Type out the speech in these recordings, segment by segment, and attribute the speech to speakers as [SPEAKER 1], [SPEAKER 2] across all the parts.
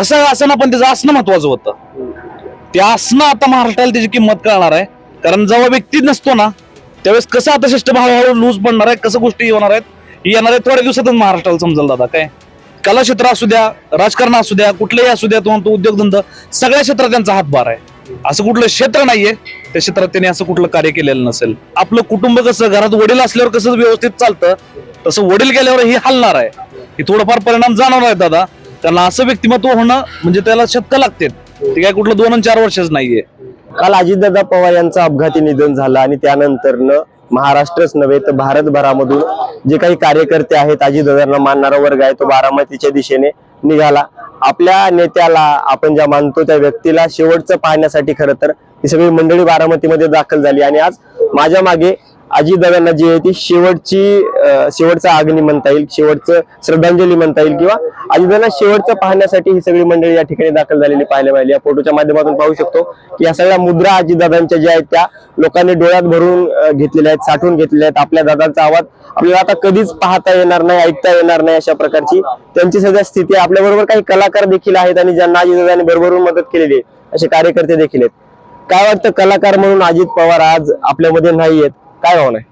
[SPEAKER 1] कसं असं ना पण त्याचं असणं महत्वाचं होतं. ते असणं आता महाराष्ट्राला त्याची किंमत कळणार आहे. कारण जेव्हा व्यक्ती नसतो ना त्यावेळेस कसं आता सिस्टम हळूहळू लूज पडणार आहे कसं गोष्टी होणार आहेत येणार आहे थोड्या दिवसातच महाराष्ट्राला समजेल दादा काय? कला क्षेत्र असू द्या राजकारण असू द्या कुठलेही असू द्या तुम्हाला तो उद्योगधंदा सगळ्या क्षेत्रात त्यांचा हातभार आहे. असं कुठलं क्षेत्र नाहीये त्या क्षेत्रात त्यांनी असं कुठलं कार्य केलेलं नसेल. आपलं कुटुंब कसं घरात वडील असल्यावर कसं व्यवस्थित चालतं तसं वडील गेल्यावर ही हलणार आहे. ही थोडंफार परिणाम जाणवणार आहे दादा. त्याला असं व्यक्तिमत्व होणं म्हणजे त्याला शतक लागते ते काय कुठलं दोन आणि चार वर्षच नाहीये.
[SPEAKER 2] काल अजितदादा पवार यांचं अपघाती निधन झालं आणि त्यानंतरनं महाराष्ट्रच नव्हे तर भारतभरामधून जे काही कार्यकर्ते आहेत अजितदादांना मानणारा वर्ग आहे तो बारामतीच्या दिशेने निघाला. आपल्या नेत्याला आपण ज्या मानतो त्या व्यक्तीला शेवटचं पाहण्यासाठी खरं तर ही सगळी मंडळी बारामतीमध्ये दाखल झाली आणि आज माझ्या मागे अजितदादांना जी आहे ती शेवटची शेवटचा आग्नी म्हणता येईल शेवटचं श्रद्धांजली म्हणता येईल किंवा अजितदादांना शेवटचं पाहण्यासाठी ही सगळी मंडळी या ठिकाणी दाखल झालेली पाहायला मिळाली. या फोटोच्या माध्यमातून पाहू शकतो की या सगळ्या मुद्रा अजितदादांच्या ज्या आहेत त्या लोकांनी डोळ्यात भरून घेतलेल्या आहेत साठवून घेतलेल्या आहेत. आपल्या दादांचा आवाज आपल्याला आता कधीच पाहता येणार नाही ऐकता येणार नाही अशा प्रकारची त्यांची सध्या स्थिती आपल्या बरोबर काही कलाकार देखील आहेत आणि ज्यांना अजितदादांनी भरभरून मदत केलेली आहे असे कार्यकर्ते देखील आहेत. काय वाटतं कलाकार म्हणून अजित पवार आज आपल्यामध्ये नाही आहेत काय भावना आहे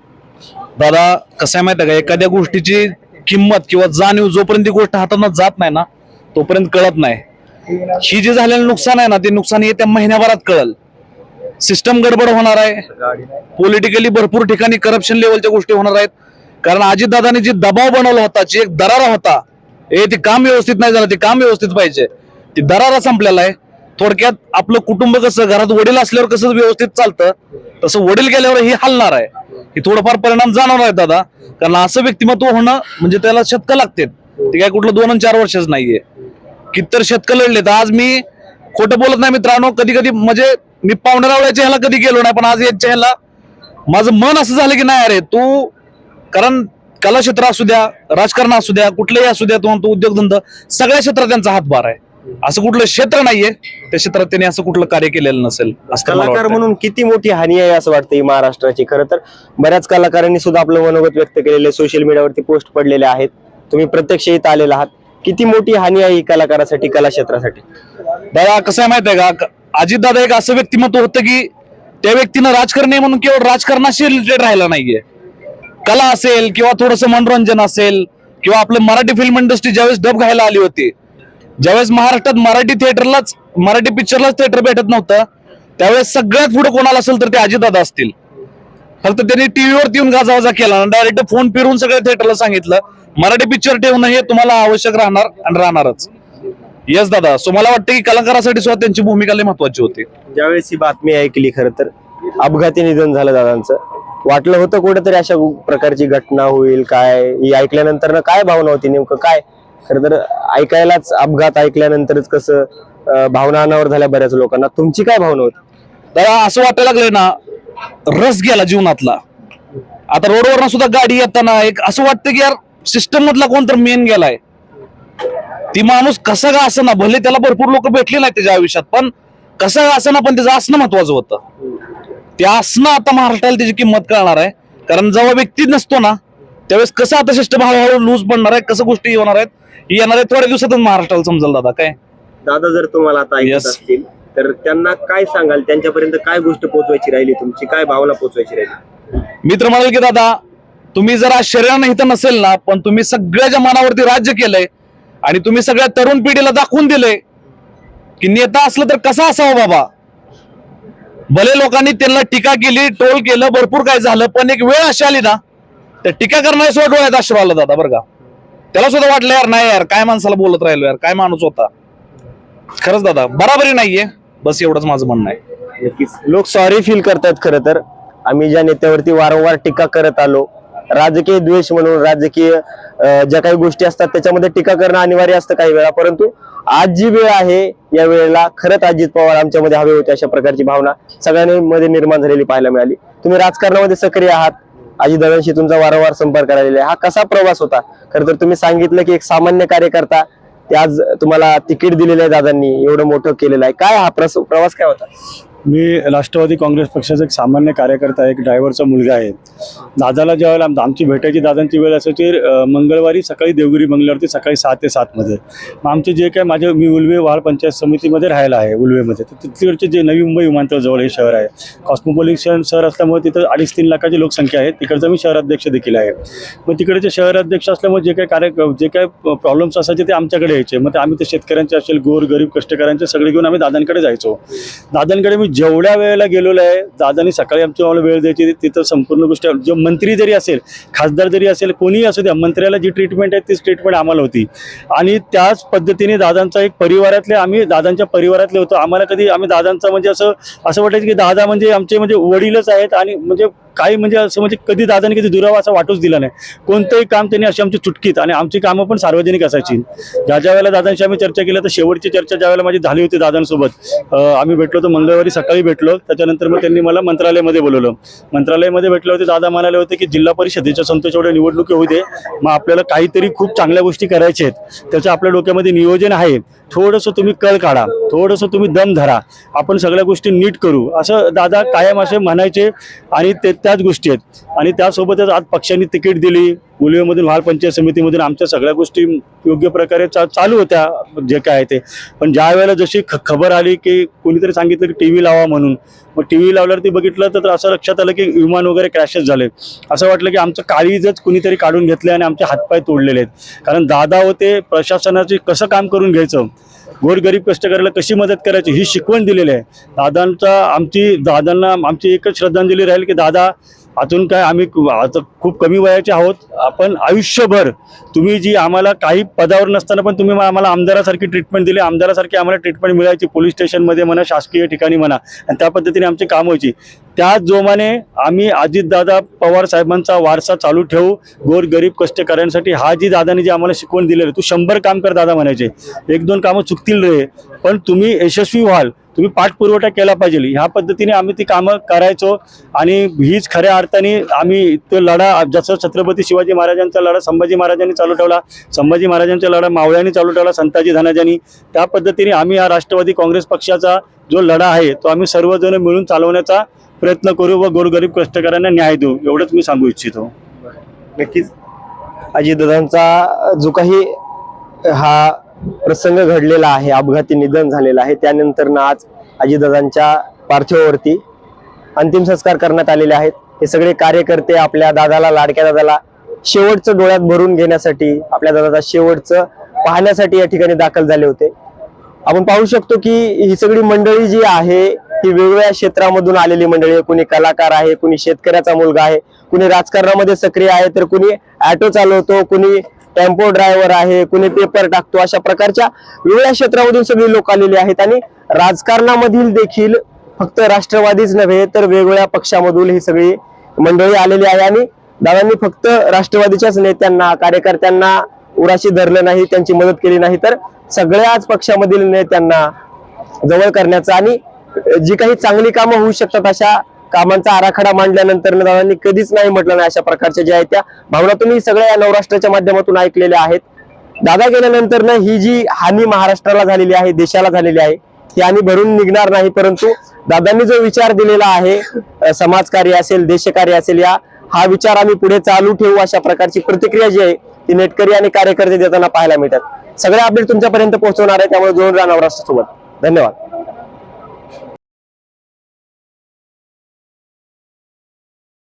[SPEAKER 1] दादा कसं आहे माहिती आहे का? एखाद्या गोष्टीची किंमत किंवा जाणीव जोपर्यंत ती गोष्ट हातानं जात नाही ना तोपर्यंत कळत नाही. ही जे झालेलं नुकसान आहे ना ते नुकसान येत्या महिन्याभरात कळल. सिस्टम गडबड होणार आहे. पॉलिटिकली भरपूर ठिकाणी करप्शन लेवलच्या गोष्टी होणार आहेत. कारण अजितदादांनी जे दबाव बनवला होता जे एक दरारा होता हे ते काम व्यवस्थित नाही झालं ते काम व्यवस्थित पाहिजे. ती दरारा संपलेला आहे. थोडक्यात आपलं कुटुंब कसं घरात वडील असल्यावर कसं व्यवस्थित चालतं तसं वडील गेल्यावर ही हलणार आहे. ही थोडंफार परिणाम जाणवणार आहे दादा. कारण असं व्यक्तिमत्व होणं म्हणजे त्याला शतकं लागते ते काय कुठलं दोन चार वर्षच नाहीये. कितीतर शतकं लढले तर आज मी खोटं बोलत नाही मित्रांनो. कधी कधी म्हणजे मी पाहुणेरावळ्याच्या ह्याला कधी गेलो नाही पण आज यांच्या ह्याला माझं मन असं झालं की नाही अरे तू कारण कला क्षेत्र असू द्या राजकारण असू द्या कुठलंही असू द्या तो उद्योगधंदा सगळ्या क्षेत्रात त्यांचा हातभार आहे. असं कुठलं क्षेत्र नाहीये. त्या क्षेत्रात त्यांनी असं कुठलं कार्य केलेलं नसेल असं मला
[SPEAKER 2] कलाकार
[SPEAKER 1] वाटतंय.
[SPEAKER 2] म्हणून किती मोठी हानी आहे असं वाटतं ही महाराष्ट्राची. खरं तर बऱ्याच कलाकारांनी सुद्धा आपलं मनोगत व्यक्त केलेले सोशल मीडियावरती पोस्ट पडलेले आहेत. तुम्ही प्रत्यक्ष इथं आलेला आहात. किती मोठी हानी आहे ही कलाकारासाठी कला क्षेत्रासाठी?
[SPEAKER 1] दादा कसं आहे माहिती आहे का? अजित दादा एक असं व्यक्तिमत्व होतं की त्या व्यक्तीनं राजकारणी म्हणून केवळ राजकारणाशी रिलेटेड राहिला नाहीये. कला असेल किंवा थोडस मनोरंजन असेल किंवा आपलं मराठी फिल्म इंडस्ट्री ज्यावेळेस डब घायला आली होती ज्यावेळेस महाराष्ट्रात मराठी थिएटरलाच मराठी पिक्चरलाच थिएटर भेटत नव्हतं त्यावेळेस सगळ्यात पुढे कोणाला असेल तर ते अजितदादा असतील. फक्त त्यांनी टीव्हीवरती येऊन गाजावाजा केला डायरेक्ट फोन फिरून सगळ्या थिएटरला सांगितलं मराठी पिक्चर ठेवणं हे तुम्हाला आवश्यक राहणार आणि राहणारच. येस दादा. सो मला वाटतं की कलाकारासाठी सुद्धा त्यांची भूमिका लय महत्वाची होती.
[SPEAKER 2] ज्यावेळेस ही बातमी ऐकली खरं तर अपघाती निधन झालं दादांचं. वाटलं होतं कुठेतरी अशा प्रकारची घटना होईल काय? ही ऐकल्यानंतर ना काय भावना होती नेमकं? काय खर तर ऐकायलाच अपघात ऐकल्यानंतरच कसं भावना अनावर झाल्या बऱ्याच लोकांना. तुमची काय भावना होती?
[SPEAKER 1] तर असं वाटायला लागलंय ना रस गेला जीवनातला. आता रोडवर सुद्धा गाडी येताना एक असं वाटतं की यार सिस्टम मधला कोण तर मेन गेलाय. ती माणूस कसा का असं ना भले त्याला भरपूर लोक भेटले नाही त्याच्या आयुष्यात पण कसं का असं ना पण त्याचं असणं महत्वाचं होतं. ते असणं आता महाराष्ट्राला त्याची किंमत कळणार आहे. कारण जेव्हा व्यक्ती नसतो ना त्यावेळेस कसं आता सिस्टम हळूहळू लूज पडणार आहे कसं गोष्टी होणार आहेत ही येणार आहे थोड्या दिवसातच महाराष्ट्राला समजेल दादा काय?
[SPEAKER 2] दादा जर तुम्हाला आता ऐकत
[SPEAKER 1] Yes.
[SPEAKER 2] असतील तर त्यांना काय सांगाल? त्यांच्यापर्यंत काय गोष्ट पोहोचवायची राहिली तुमची? काय भावना पोहोचवायची राहिली?
[SPEAKER 1] मित्र म्हणाल की दादा तुम्ही जरा शरीरानं इथं नसेल ना पण तुम्ही सगळ्याच्या मनावरती राज्य केलंय आणि तुम्ही सगळ्या तरुण पिढीला दाखवून दिलंय की नेता असलं तर कसा असावं बाबा? भले लोकांनी त्यांना टीका केली टोल केलं भरपूर काय झालं पण एक वेळ अशी आली ना तर टीका करणारे सुद्धा डोळ्यात आश्रू आला दादा बरं का? त्याला सुद्धा वाटलं यार नाही यार काय माणसाला बोलत राहिलो यार काय माणूस होता? खरंच दादा बराबरी नाहीये. बस एवढंच माझं म्हणणं आहे.
[SPEAKER 2] नक्कीच. लोक सॉरी फील करतात खरं तर. आम्ही ज्या नेत्यावरती वारंवार टीका करत आलो राजकीय द्वेष म्हणून राजकीय ज्या काही गोष्टी असतात त्याच्यामध्ये टीका करणं अनिवार्य असतं काही वेळा. परंतु आज जी वेळ आहे या वेळेला खरंच अजित पवार आमच्यामध्ये हवे होते अशा प्रकारची भावना सगळ्यांमध्ये निर्माण झालेली पाहायला मिळाली. तुम्ही राजकारणामध्ये सक्रिय आहात. अजितदादांशी तुमचा वारंवार संपर्क राहिलेला आहे. हा कसा प्रवास होता? खर तर तुम्ही सांगितलं की एक सामान्य कार्यकर्ता ते आज तुम्हाला तिकीट दिलेलं आहे दादांनी एवढं मोठं केलेलं आहे. काय हा प्रस- प्रवास काय होता?
[SPEAKER 3] मी राष्ट्रवादी काँग्रेस पक्षाचा एक सामान्य कार्यकर्ता आहे एक ड्रायव्हरचा मुलगा आहे. दादाला ज्यावेळेला आम- आमची भेटायची दादांची वेळ असायची मंगळवारी सकाळी देवगिरी बंगल्यावरती सकाळी सहा ते सातमध्ये मग आमचे जे काय माझे मी उल्वे वाळ पंचायत समितीमध्ये राहायला आहे उल्वेमध्ये. तर तिथलीकडचे जे नवी मुंबई विमानतळजवळ हे शहर आहे कॉस्मोपॉलिटन शहर असल्यामुळे तिथं अडीच तीन लाखाची लोकसंख्या आहे. तिकडचा मी शहराध्यक्ष देखील आहे. मग तिकडचे शहराध्यक्ष असल्यामुळे जे काही कार्य जे काही प्रॉब्लेम्स असायचे ते आमच्याकडे यायचे. मग ते आम्ही ते शेतकऱ्यांचे असेल गोर गरीब कष्टकऱ्यांचे सगळे घेऊन आम्ही दादांकडे जायचो. दादांकडे मी जेवढ्या वेळेला गेलेलो आहे दादांनी सकाळी आमची आम्हाला वेळ द्यायची तिथं संपूर्ण गोष्टी जो मंत्री जरी असेल खासदार जरी असेल कोणीही असू द्या मंत्र्याला जी ट्रीटमेंट आहे तीच ट्रीटमेंट आम्हाला होती. आणि त्याच पद्धतीने दादांचा एक परिवारातले आम्ही दादांच्या परिवारातले होतो. आम्हाला कधी आम्ही दादांचा म्हणजे असं असं वाटायचं की दादा म्हणजे आमचे म्हणजे वडीलच आहेत आणि म्हणजे काही म्हणजे असं म्हणजे कधी दादाने कधी दुरावा असा वाटूच दिला नाही. कोणतंही काम त्यांनी अशी आमची चुटकीत आणि आमची कामं पण सार्वजनिक असायची. ज्या ज्या वेळेला दादांशी आम्ही चर्चा केली तर शेवटची चर्चा ज्या वेळेला माझी झाली होती दादांसोबत आम्ही भेटलो तर मंगळवारी सकाळी भेटलो. त्याच्यानंतर मग त्यांनी मला मंत्रालयामध्ये बोलवलं. मंत्रालयामध्ये भेटले होते दादा म्हणाले होते की जिल्हा परिषदेच्या संतोष एवढ्या निवडणुकी होऊ दे. मग आपल्याला काहीतरी खूप चांगल्या गोष्टी करायच्या आहेत. त्याचं आपल्या डोक्यामध्ये नियोजन आहे. थोडंसं तुम्ही कळ काढा. थोडंसं तुम्ही दम धरा. आपण सगळ्या गोष्टी नीट करू. असं दादा कायम असे म्हणायचे आणि ते त्याच गोष्टी आहेत. आणि त्यासोबतच आज पक्षांनी तिकीट दिली. मुलीमधून व्हाल पंचायत समितीमधून आमच्या सगळ्या गोष्टी योग्य प्रकारे चा चालू होत्या जे काय आहे ते. पण ज्या वेळेला जशी ख खबर आली की कोणीतरी सांगितलं की टी व्ही लावा म्हणून मग टी व्ही लावल्यावर ती बघितलं तर असं लक्षात आलं की विमान वगैरे क्रॅशेस झाले. असं वाटलं की आमचं काळीजच कुणीतरी काढून घेतलं आणि आमचे हातपाय तोडलेले आहेत. कारण दादा होते प्रशासनाचे कसं काम करून घ्यायचं? गोरगरीब कष्टकऱ्याला कशी मदत करायची ही शिकवण दिलेली आहे. दादांचा आमची दादांना आमची एकच श्रद्धांजली राहील की दादा अजून काय आम्ही आता खूप कमी वयाचे आहोत. आपण आयुष्यभर तुम्ही जी आम्हाला काही पदावर नसताना पण तुम्ही आम्हाला आमदारासारखी ट्रीटमेंट दिली. आमदारासारखी आम्हाला ट्रीटमेंट मिळायची. पोलीस स्टेशनमध्ये म्हणा शासकीय ठिकाणी म्हणा. आणि त्या पद्धतीने आमची काम व्हायची. त्याच जोमाने आम्ही अजितदादा पवार साहेबांचा वारसा चालू ठेवू. गोर गरीब कष्टकऱ्यांसाठी हा जी दादाने जे आम्हाला शिकवण दिलेली तू शंभर काम कर दादा म्हणायचे. एक दोन कामं चुकतील रे पण तुम्ही यशस्वी व्हाल. तुम्ही पाठपुरवठा केला पाहिजे. ह्या पद्धतीने आम्ही ती कामं करायचो आणि हीच खऱ्या अर्थाने आम्ही तो लढा जसं छत्रपती शिवाजी महाराजांचा लढा संभाजी महाराजांनी चालू ठेवला संभाजी महाराजांचा लढा मावळ्यांनी चालू ठेवला संताजी धनाजांनी त्या पद्धतीने आम्ही हा राष्ट्रवादी काँग्रेस पक्षाचा जो लढा आहे तो आम्ही सर्वजण मिळून चालवण्याचा प्रयत्न करू व गोरगरीब कष्टकऱ्यांना न्याय देऊ एवढंच मी सांगू इच्छितो.
[SPEAKER 2] नक्कीच. अजितदादांचा जो काही हा प्रसंग घडलेला आहे अपघाती निधन झालेला आहे त्यानंतर आज अजितदादांच्या पार्थिवावरती अंतिम संस्कार करण्यात आलेले आहेत. हे सगळे कार्यकर्ते आपल्या दादाला लाडक्या दादाला शेवटचं डोळ्यात भरून घेण्यासाठी आपल्या दादाचा शेवटचं पाहण्यासाठी या ठिकाणी दाखल झाले होते. आपण पाहू शकतो की ही सगळी मंडळी जी आहे ही वेगवेगळ्या क्षेत्रामधून आलेली मंडळी आहे कुणी कलाकार आहे कुणी शेतकऱ्याचा मुलगा आहे कुणी राजकारणामध्ये सक्रिय आहे तर कुणी ऑटो चालवतो कुणी टेम्पो ड्रायव्हर आहे कुणी पेपर टाकतो अशा प्रकारच्या वेगवेगळ्या क्षेत्रामधून सगळी लोक आलेली आहेत. आणि राजकारणामधील देखील फक्त राष्ट्रवादीच नव्हे तर वेगवेगळ्या पक्षामधून ही सगळी मंडळी आलेली आहे. आणि दादांनी फक्त राष्ट्रवादीच्याच नेत्यांना कार्यकर्त्यांना उराशी धरलं नाही त्यांची मदत केली नाही तर सगळ्याच पक्षामधील नेत्यांना जवळ करण्याचा आणि जी काही चांगली कामं होऊ शकतात अशा कामांचा आराखडा मांडल्यानंतर दादांनी कधीच नाही म्हटलं नाही अशा प्रकारच्या ज्या आहेत त्या. भावना तुम्ही सगळ्या या नवराष्ट्राच्या माध्यमातून ऐकलेल्या आहेत. दादा गेल्यानंतर ना ही जी हानी महाराष्ट्राला झालेली आहे देशाला झालेली आहे ती हानी भरून निघणार नाही परंतु दादांनी जो विचार दिलेला आहे समाजकार्य असेल देशकार्य असेल या हा विचार आम्ही पुढे चालू ठेवू अशा प्रकारची प्रतिक्रिया जी आहे ती नेटकरी आणि कार्यकर्ते देताना पाहायला मिळतात. सगळे अपडेट तुमच्यापर्यंत पोहोचवणार आहे त्यामुळे जोडून राहा नवराष्ट्रासोबत. धन्यवाद.